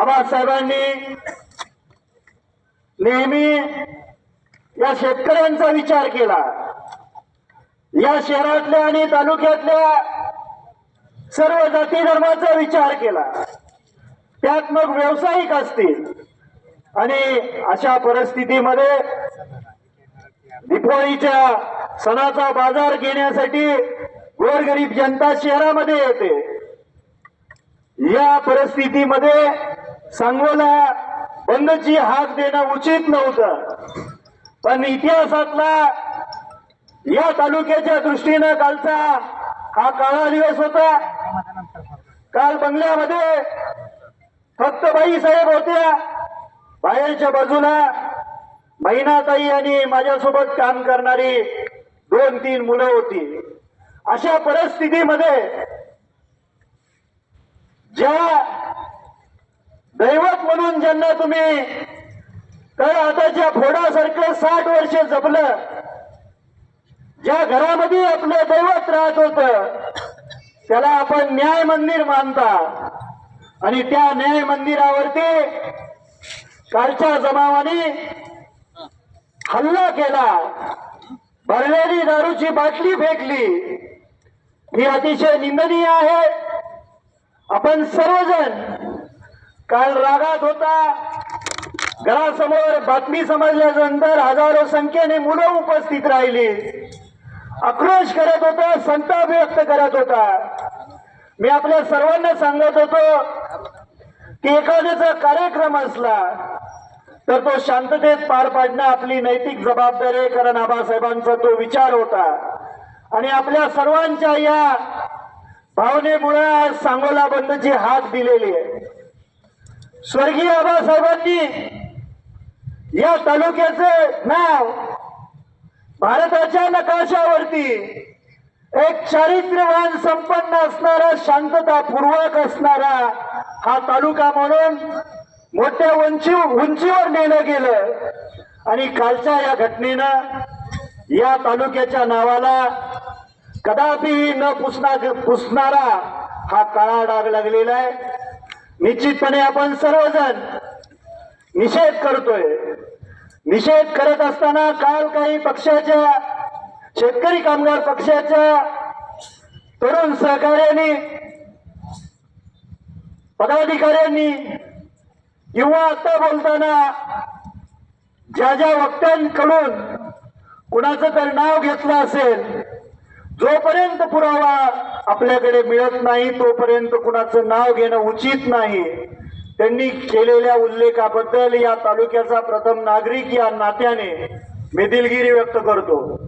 आबासाहेबांनी नेहमी या शेतकऱ्यांचा विचार केला. या शहरातल्या आणि तालुक्यातल्या सर्व जाती धर्माचा विचार केला. त्यात मग व्यावसायिक असतील. आणि अशा परिस्थितीमध्ये दिपोळीच्या सणाचा बाजार घेण्यासाठी गोरगरीब जनता शहरामध्ये येते. या परिस्थितीमध्ये सांगोला बंदची हाक देणं उचित नव्हतं. पण इतिहासातला या तालुक्याच्या दृष्टीनं कालचा हा काळा दिवस होता. काल बंगल्यामध्ये फक्त बाई साहेब होत्या. बाहेरच्या बाजूला महिनाताई आणि माझ्यासोबत काम करणारी दोन तीन मुलं होती. अशा परिस्थितीमध्ये ज्या म्हणून ज्यांना तुम्ही तर आताच्या फोडासारखं साठ वर्ष जपलं ज्या घरामध्ये आपलं दैवत राहत होत त्याला आपण न्याय मंदिर मानता. आणि त्या न्याय मंदिरावरती कालच्या जमावाने हल्ला केला. भरलेली दारूची बाटली फेकली. ही अतिशय निंदनीय आहे. आपण सर्वजण काल रागात होता. घरासमोर बातमी समजल्यानंतर हजारो संख्येने मुलं उपस्थित राहिली. आक्रोश करत होता संताप व्यक्त करत होता. मी आपल्या सर्वांना सांगत होतो की एखाद्याचा कार्यक्रम असला तर तो शांततेत पार पाडणं आपली नैतिक जबाबदारी आहे कारण आबासाहेबांचा तो विचार होता. आणि आपल्या सर्वांच्या या भावनेमुळे आज सांगोला बंदची हाक दिलेली आहे. स्वर्गीय आबासाहेबांनी या तालुक्याचे नाव भारताच्या नकाशावरती एक चारित्र्यवान संपन्न असणारा शांततापूर्वक असणारा हा तालुका म्हणून मोठ्या उंची उंचीवर नेलं गेलं. आणि कालच्या या घटनेनं या तालुक्याच्या नावाला कदापि न पुसणार पुसणारा हा काळा डाग लागलेला आहे. निश्चितपणे आपण सर्वजण निषेध करतोय. निषेध करत असताना काल काही पक्षाच्या शेतकरी कामगार पक्षाच्या तरुण सहकार्यांनी पदाधिकाऱ्यांनी किंवा आता बोलताना ज्या ज्या वक्त्यांकडून कुणाचं तर नाव घेतलं असेल जोपर्यंत पुरावा आपल्याकडे मिळत नाही तोपर्यंत कुणाचं नाव घेणं उचित नाही. त्यांनी केलेल्या उल्लेखाबद्दल या तालुक्याचा प्रथम नागरिक या नात्याने मी दिलगिरी व्यक्त करतो.